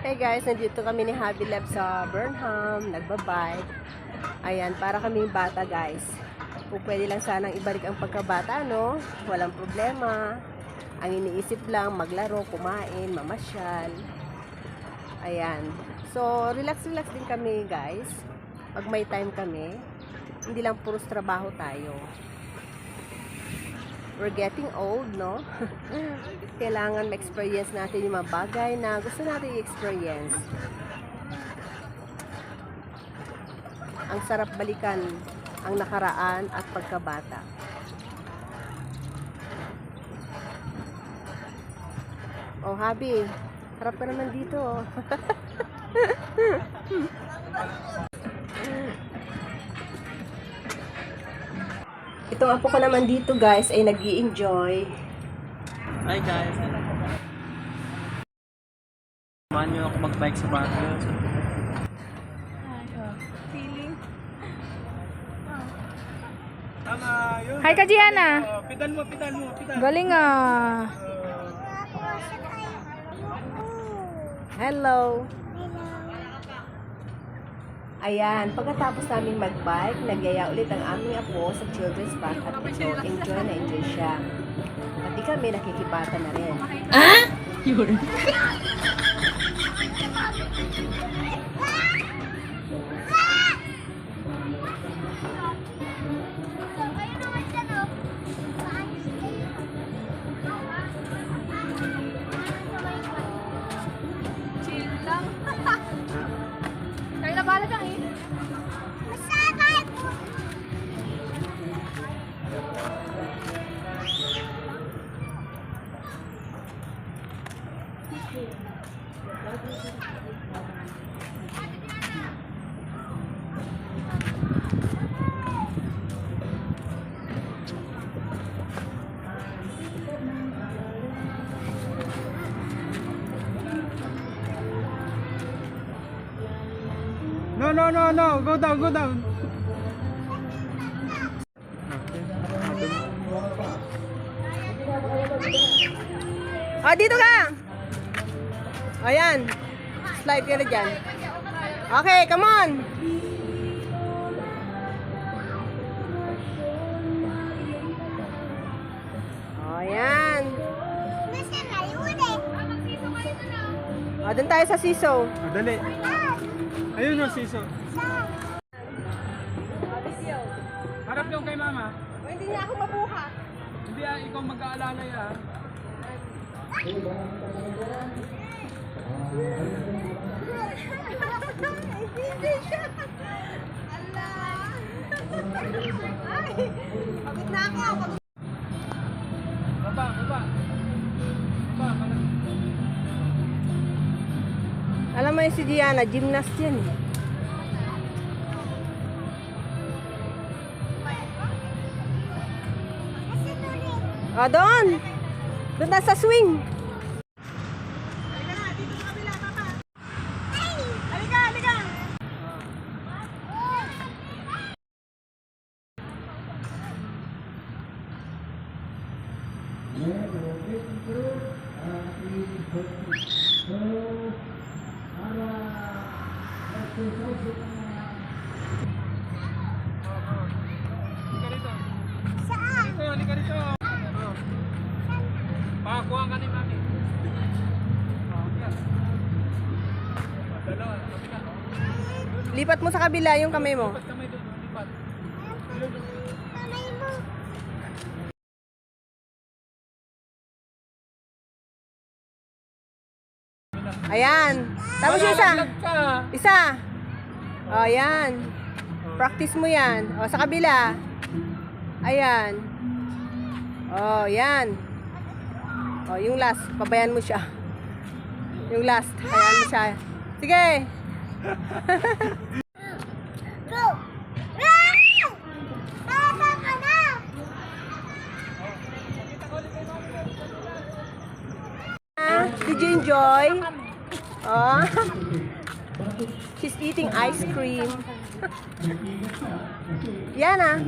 Hey guys, nandito kami ni Happy Lab sa Burnham, nagbabike. Ayan, para kaming bata guys. Kung pwede lang sanang ibalik ang pagkabata, no? Walang problema. Ang iniisip lang, maglaro, kumain, mamasyal. Ayan. So, relax-relax din kami guys. Pag may time kami, hindi lang puros trabaho tayo. We're getting old, no? Kailangan ma-experience natin yung mga bagay na gusto natin i-experience. Ang sarap balikan ang nakaraan at pagkabata. Oh, Habi, harap ka naman dito. oh. Itong apo ko naman dito guys ay nag enjoy Hi guys. Samahan niyo ako mag-bike sa Baguio. Feeling? Tama, yun. Hi ka, Gianna. Oh, pedal mo, pedal mo, pedal. Galing ah. Hello! Ayan, pagkatapos namin mag-bike, nagyaya ulit ang aming apo sa children's park at ito, enjoy na enjoy siya. Pati kami nakikipata na rin. Chill No, no, no, no. Go down, go down. Oh, dito ka! Ayan. Slide ka na dyan. Okay, come on! Oh, ayan. Oh, dun tayo sa siso. Oh, dali. Ayun no, siso. Harap yung kay mama. Hindi niya ako mabuhat. Hindi ah, ikaw mag-aalala yan. Pagod na ako. Pagod. Alam mo yung si Diana, gymnast yan eh. O, doon! Doon na sa swing! Pakakuha ka ni mami. Lipat mo sa kabila yung kamay mo. Lipat kamay doon, lipat. Ayan. Tapos yung isa. Isa. O, ayan. Practice mo yan. O, sa kabila. Ayan. O, yan. O, yung last. Pabayan mo siya. Yung last. Ayan mo siya. Sige. Did you enjoy? Oh. She's eating ice cream. Yan ah.